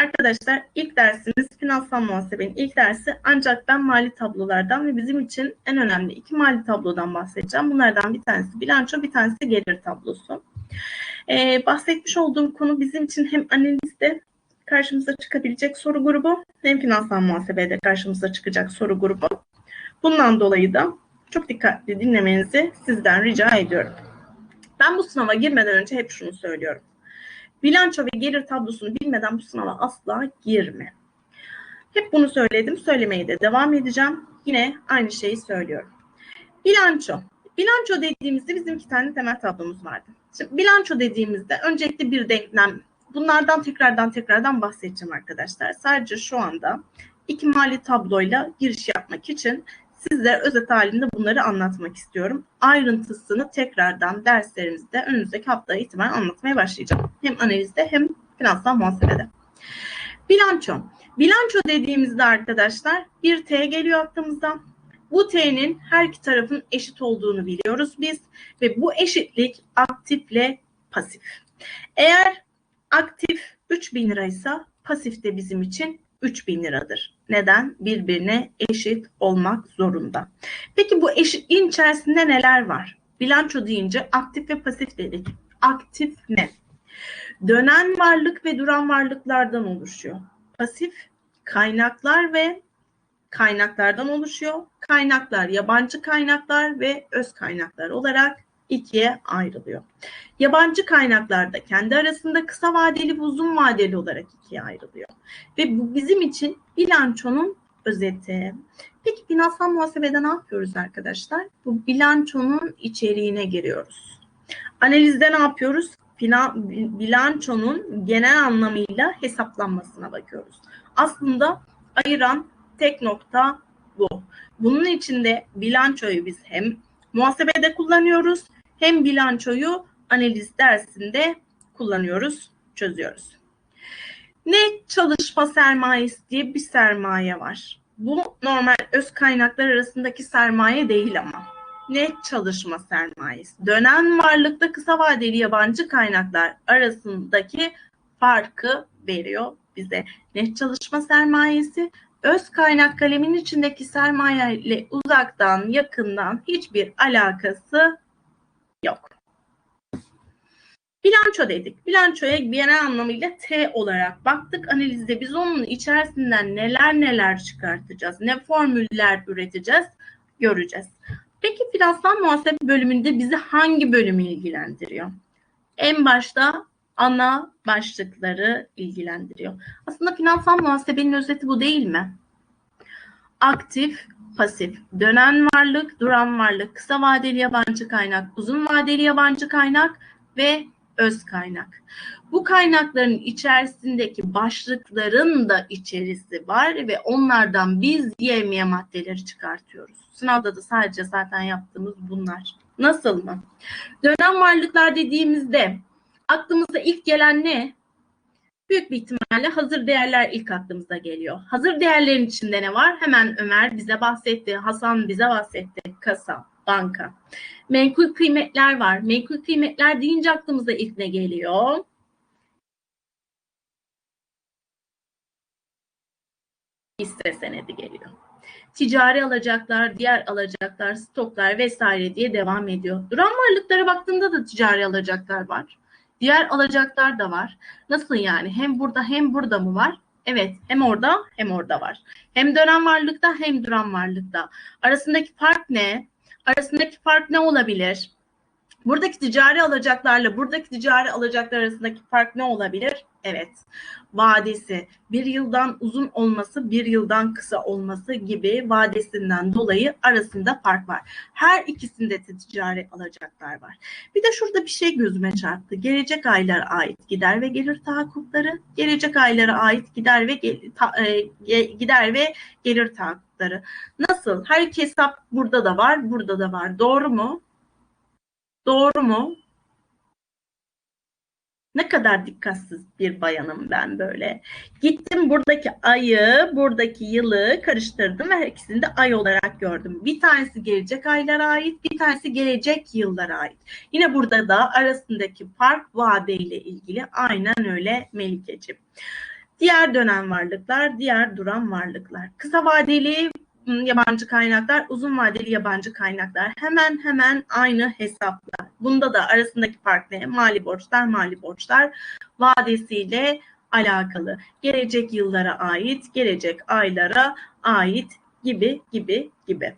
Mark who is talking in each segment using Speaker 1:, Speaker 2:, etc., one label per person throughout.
Speaker 1: Arkadaşlar ilk dersimiz finansal muhasebenin ilk dersi ancak ben mali tablolardan ve bizim için en önemli iki mali tablodan bahsedeceğim. Bunlardan bir tanesi bilanço bir tanesi gelir tablosu. Ee, bahsetmiş olduğum konu bizim için hem analizde karşımıza çıkabilecek soru grubu hem finansal muhasebede karşımıza çıkacak soru grubu. Bundan dolayı da çok dikkatli dinlemenizi sizden rica ediyorum. Ben bu sınava girmeden önce hep şunu söylüyorum. Bilanço ve gelir tablosunu bilmeden bu sınava asla girme. Hep bunu söyledim, söylemeye de devam edeceğim. Yine aynı şeyi söylüyorum. Bilanço. Bilanço dediğimizde bizim iki tane temel tablomuz vardı. Şimdi bilanço dediğimizde öncelikle bir denklem. Bunlardan tekrardan tekrardan bahsedeceğim arkadaşlar. Sadece şu anda iki mali tabloyla giriş yapmak için sizlere özet halinde bunları anlatmak istiyorum. Ayrıntısını tekrardan derslerimizde önümüzdeki hafta itibaren anlatmaya başlayacağım. Hem analizde hem finansal muhasebede. Bilanço. Bilanço dediğimizde arkadaşlar bir T geliyor aklımıza. Bu T'nin her iki tarafın eşit olduğunu biliyoruz biz ve bu eşitlik aktifle pasif. Eğer aktif 3000 liraysa pasif de bizim için 3000 liradır. Neden? Birbirine eşit olmak zorunda. Peki bu eşitliğin içerisinde neler var? Bilanço deyince aktif ve pasif dedik. Aktif ne? Dönen varlık ve duran varlıklardan oluşuyor. Pasif kaynaklar ve kaynaklardan oluşuyor. Kaynaklar yabancı kaynaklar ve öz kaynaklar olarak ikiye ayrılıyor. Yabancı kaynaklarda kendi arasında kısa vadeli ve uzun vadeli olarak ikiye ayrılıyor. Ve bu bizim için bilançonun özeti. Peki finansal muhasebede ne yapıyoruz arkadaşlar? Bu bilançonun içeriğine giriyoruz. Analizde ne yapıyoruz? Finan, bilançonun genel anlamıyla hesaplanmasına bakıyoruz. Aslında ayıran tek nokta bu. Bunun içinde bilançoyu biz hem muhasebede kullanıyoruz hem bilançoyu analiz dersinde kullanıyoruz, çözüyoruz. Net çalışma sermayesi diye bir sermaye var. Bu normal öz kaynaklar arasındaki sermaye değil ama. Net çalışma sermayesi. Dönen varlıkta kısa vadeli yabancı kaynaklar arasındaki farkı veriyor bize. Net çalışma sermayesi öz kaynak kalemin içindeki sermaye ile uzaktan yakından hiçbir alakası yok. Bilanço dedik. Bilançoya genel anlamıyla T olarak baktık. Analizde biz onun içerisinden neler neler çıkartacağız, ne formüller üreteceğiz göreceğiz. Peki finansal muhasebe bölümünde bizi hangi bölüm ilgilendiriyor? En başta ana başlıkları ilgilendiriyor. Aslında finansal muhasebenin özeti bu değil mi? Aktif, pasif, dönen varlık, duran varlık, kısa vadeli yabancı kaynak, uzun vadeli yabancı kaynak ve öz kaynak. Bu kaynakların içerisindeki başlıkların da içerisi var ve onlardan biz yemeye maddeleri çıkartıyoruz. Sınavda da sadece zaten yaptığımız bunlar. Nasıl mı? Dönem varlıklar dediğimizde aklımıza ilk gelen ne? Büyük bir ihtimalle hazır değerler ilk aklımıza geliyor. Hazır değerlerin içinde ne var? Hemen Ömer bize bahsetti, Hasan bize bahsetti. Kasa, banka. Menkul kıymetler var. Menkul kıymetler deyince aklımıza ilk ne geliyor? Hisse senedi geliyor. Ticari alacaklar, diğer alacaklar, stoklar vesaire diye devam ediyor. Duran varlıklara baktığında da ticari alacaklar var. Diğer alacaklar da var. Nasıl yani? Hem burada hem burada mı var? Evet, hem orada hem orada var. Hem dönem varlıkta hem duran varlıkta. Arasındaki fark ne? Arasındaki fark ne olabilir? Buradaki ticari alacaklarla buradaki ticari alacaklar arasındaki fark ne olabilir? Evet, vadesi bir yıldan uzun olması, bir yıldan kısa olması gibi vadesinden dolayı arasında fark var. Her ikisinde de ticari alacaklar var. Bir de şurada bir şey gözüme çarptı. Gelecek aylara ait gider ve gelir tahakkukları, gelecek aylara ait gider ve gel, ta, e, gider ve gelir tahakkukları. Nasıl? Her iki hesap burada da var, burada da var. Doğru mu? Doğru mu? Ne kadar dikkatsiz bir bayanım ben böyle. Gittim buradaki ayı, buradaki yılı karıştırdım ve her ikisini de ay olarak gördüm. Bir tanesi gelecek aylara ait, bir tanesi gelecek yıllara ait. Yine burada da arasındaki fark vadeyle ilgili aynen öyle Melikeciğim. Diğer dönem varlıklar, diğer duran varlıklar. Kısa vadeli yabancı kaynaklar, uzun vadeli yabancı kaynaklar hemen hemen aynı hesaplar. Bunda da arasındaki fark ne? Mali borçlar, mali borçlar vadesiyle alakalı. Gelecek yıllara ait, gelecek aylara ait gibi gibi gibi.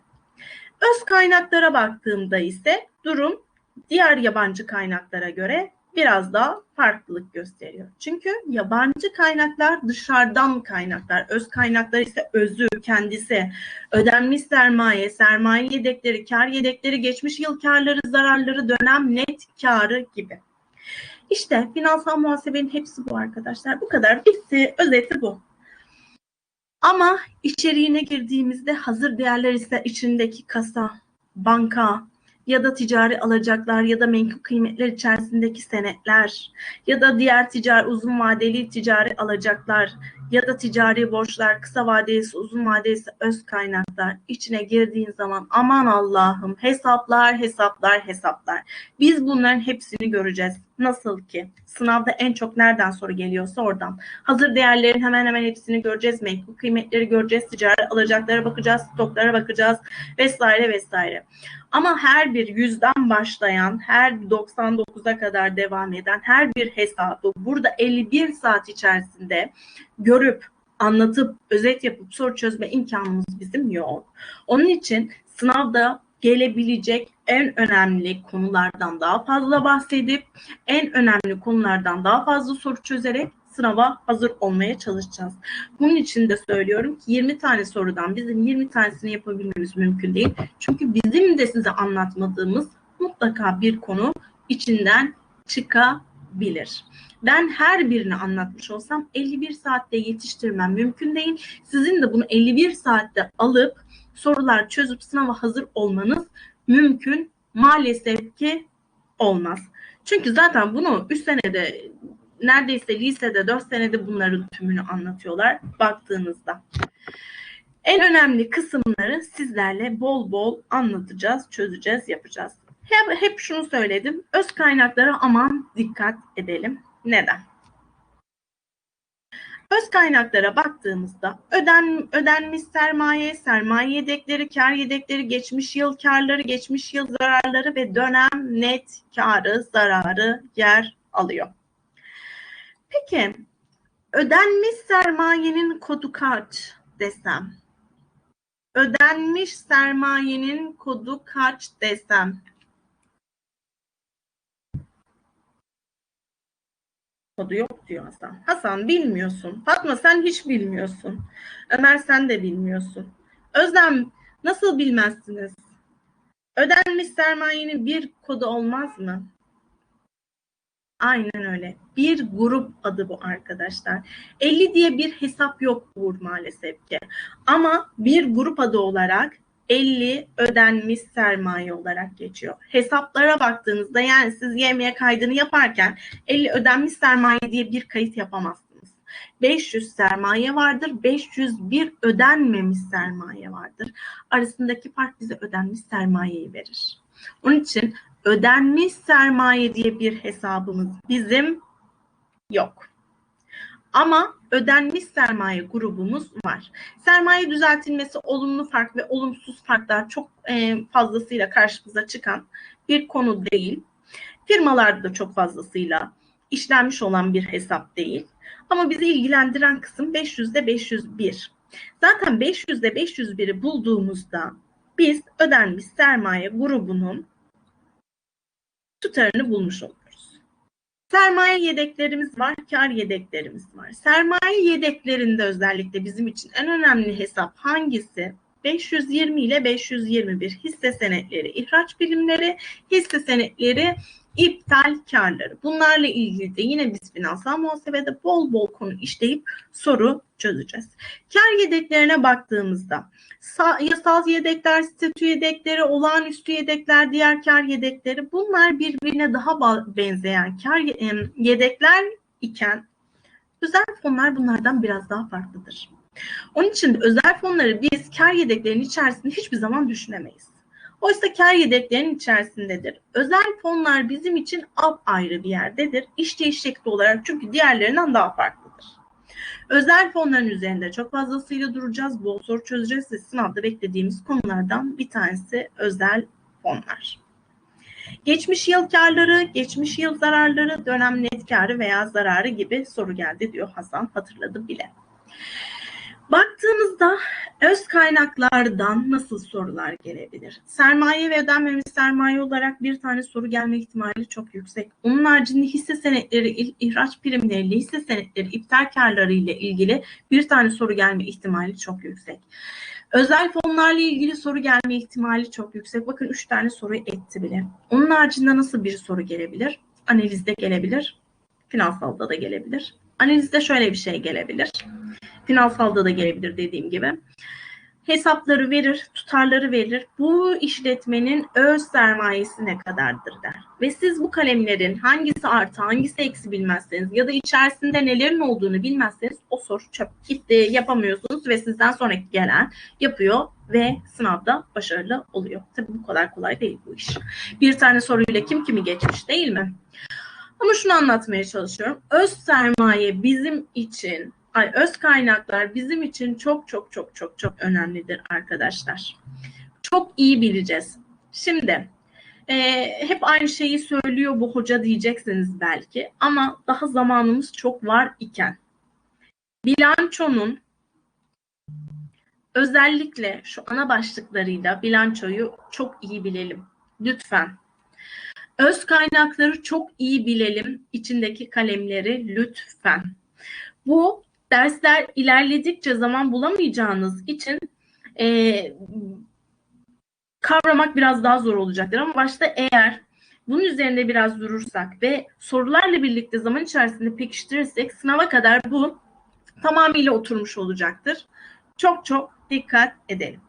Speaker 1: Öz kaynaklara baktığımda ise durum diğer yabancı kaynaklara göre biraz daha farklılık gösteriyor. Çünkü yabancı kaynaklar dışarıdan kaynaklar. Öz kaynaklar ise özü, kendisi, ödenmiş sermaye, sermaye yedekleri, kar yedekleri, geçmiş yıl karları, zararları, dönem net karı gibi. İşte finansal muhasebenin hepsi bu arkadaşlar. Bu kadar. Hepsi, özeti bu. Ama içeriğine girdiğimizde hazır değerler ise içindeki kasa, banka ya da ticari alacaklar ya da menkul kıymetler içerisindeki senetler ya da diğer ticari uzun vadeli ticari alacaklar ya da ticari borçlar, kısa vadelisi, uzun vadelisi öz kaynaklar içine girdiğin zaman aman Allah'ım hesaplar, hesaplar, hesaplar. Biz bunların hepsini göreceğiz. Nasıl ki? Sınavda en çok nereden soru geliyorsa oradan. Hazır değerlerin hemen hemen hepsini göreceğiz. Menkul kıymetleri göreceğiz. Ticari alacaklara bakacağız. Stoklara bakacağız. Vesaire vesaire. Ama her bir yüzden başlayan, her 99'a kadar devam eden her bir hesabı burada 51 saat içerisinde görüp, anlatıp, özet yapıp soru çözme imkanımız bizim yok. Onun için sınavda gelebilecek en önemli konulardan daha fazla bahsedip en önemli konulardan daha fazla soru çözerek sınava hazır olmaya çalışacağız. Bunun için de söylüyorum ki 20 tane sorudan bizim 20 tanesini yapabilmemiz mümkün değil. Çünkü bizim de size anlatmadığımız mutlaka bir konu içinden çıkabilir. Ben her birini anlatmış olsam 51 saatte yetiştirmem mümkün değil. Sizin de bunu 51 saatte alıp sorular çözüp sınava hazır olmanız mümkün maalesef ki olmaz. Çünkü zaten bunu 3 senede neredeyse lisede 4 senede bunların tümünü anlatıyorlar baktığınızda. En önemli kısımları sizlerle bol bol anlatacağız, çözeceğiz, yapacağız. Hep, hep şunu söyledim. Öz kaynaklara aman dikkat edelim. Neden? Öz kaynaklara baktığımızda öden, ödenmiş sermaye, sermaye yedekleri, kar yedekleri, geçmiş yıl karları, geçmiş yıl zararları ve dönem net karı, zararı yer alıyor. Peki ödenmiş sermayenin kodu kaç desem? Ödenmiş sermayenin kodu kaç desem? Kodu yok diyor Hasan. Hasan bilmiyorsun. Fatma sen hiç bilmiyorsun. Ömer sen de bilmiyorsun. Özlem nasıl bilmezsiniz? Ödenmiş sermayenin bir kodu olmaz mı? Aynen öyle. Bir grup adı bu arkadaşlar. 50 diye bir hesap yok Uğur maalesef ki. Ama bir grup adı olarak 50 ödenmiş sermaye olarak geçiyor. Hesaplara baktığınızda yani siz YM'ye kaydını yaparken 50 ödenmiş sermaye diye bir kayıt yapamazsınız. 500 sermaye vardır, 501 ödenmemiş sermaye vardır. Arasındaki fark bize ödenmiş sermayeyi verir. Onun için ödenmiş sermaye diye bir hesabımız bizim yok. Ama ödenmiş sermaye grubumuz var. Sermaye düzeltilmesi olumlu fark ve olumsuz farklar çok e, fazlasıyla karşımıza çıkan bir konu değil. Firmalarda da çok fazlasıyla işlenmiş olan bir hesap değil. Ama bizi ilgilendiren kısım 500'de 501. Zaten 500'de 501'i bulduğumuzda biz ödenmiş sermaye grubunun tutarını bulmuş oluruz. Sermaye yedeklerimiz var, kar yedeklerimiz var. Sermaye yedeklerinde özellikle bizim için en önemli hesap hangisi? 520 ile 521 hisse senetleri, ihraç birimleri, hisse senetleri, iptal karları. Bunlarla ilgili de yine biz finansal muhasebede bol bol konu işleyip soru çözeceğiz. Kar yedeklerine baktığımızda yasal yedekler, statü yedekleri, olağanüstü yedekler, diğer kar yedekleri bunlar birbirine daha benzeyen kar yedekler iken özel fonlar bunlardan biraz daha farklıdır. Onun için özel fonları biz kar yedeklerinin içerisinde hiçbir zaman düşünemeyiz. Oysa kar yedeklerinin içerisindedir. Özel fonlar bizim için ayrı bir yerdedir. İşleyiş şekli olarak çünkü diğerlerinden daha farklıdır. Özel fonların üzerinde çok fazlasıyla duracağız. Bol soru çözeceğiz ve sınavda beklediğimiz konulardan bir tanesi özel fonlar. Geçmiş yıl karları, geçmiş yıl zararları, dönem net karı veya zararı gibi soru geldi diyor Hasan. Hatırladı bile. Baktığımızda öz kaynaklardan nasıl sorular gelebilir? Sermaye ve ödenmemiş sermaye olarak bir tane soru gelme ihtimali çok yüksek. Onun haricinde hisse senetleri, ih- ihraç primleriyle hisse senetleri, iptal karları ile ilgili bir tane soru gelme ihtimali çok yüksek. Özel fonlarla ilgili soru gelme ihtimali çok yüksek. Bakın üç tane soru etti bile. Onun haricinde nasıl bir soru gelebilir? Analizde gelebilir. Finansalda da gelebilir. Analizde şöyle bir şey gelebilir. Finansalda da gelebilir dediğim gibi. Hesapları verir, tutarları verir. Bu işletmenin öz sermayesi ne kadardır der. Ve siz bu kalemlerin hangisi artı, hangisi eksi bilmezseniz ya da içerisinde nelerin olduğunu bilmezseniz o soru çöp. Gitti, yapamıyorsunuz ve sizden sonraki gelen yapıyor ve sınavda başarılı oluyor. Tabii bu kadar kolay değil bu iş. Bir tane soruyla kim kimi geçmiş değil mi? Ama şunu anlatmaya çalışıyorum. Öz sermaye bizim için, ay öz kaynaklar bizim için çok çok çok çok çok önemlidir arkadaşlar. Çok iyi bileceğiz. Şimdi e, hep aynı şeyi söylüyor bu hoca diyeceksiniz belki ama daha zamanımız çok var iken bilançonun özellikle şu ana başlıklarıyla bilançoyu çok iyi bilelim. Lütfen. Öz kaynakları çok iyi bilelim. içindeki kalemleri lütfen. Bu dersler ilerledikçe zaman bulamayacağınız için e, kavramak biraz daha zor olacaktır. Ama başta eğer bunun üzerinde biraz durursak ve sorularla birlikte zaman içerisinde pekiştirirsek sınava kadar bu tamamıyla oturmuş olacaktır. Çok çok dikkat edelim.